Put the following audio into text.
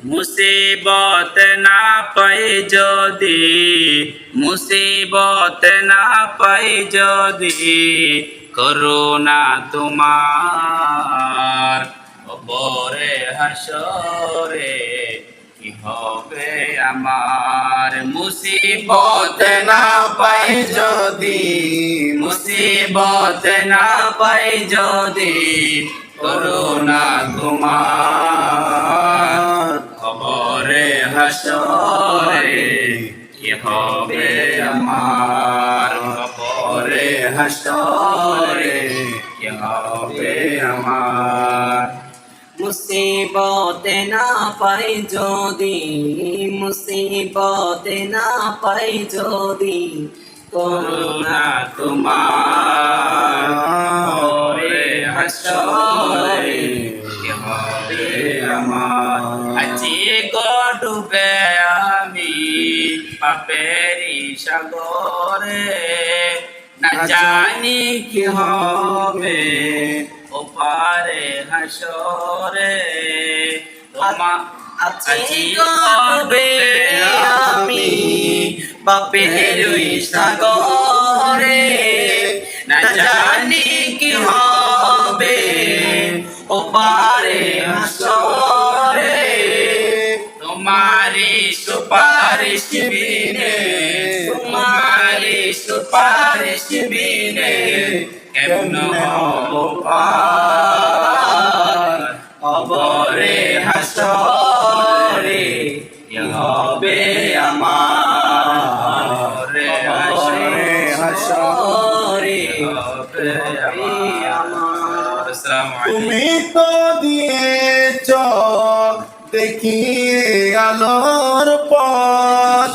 মুসিবত না পাই যদি মুসিবত না পাই যদি করুণা তোমার বরে হাসরে কি হবে আমার মুসিবত না পাই যদি মুসিবত না পাই যদি করুণা তোমার হাসরে, কি হবে আমার? খবরে হাসরে, কি হবে আমার? মুসিবতে না পাই যদি, মুসিবতে না পাই যদি, করুণা তোমার। আমার ডুবে আমি পাপেরি সাগরে। না জানি কি হবে ওপারে হাসরে। তোমা আজি গবে আমি বাপের সাগরে। না পারে হাসরে। তোমারি সুপারিশ বিনে তোমারি সুপারিশ বিনে কেমন অবরে হাসরে হবে? তুমি তো দিয়েছ দেখিয়ে আলোর পথ।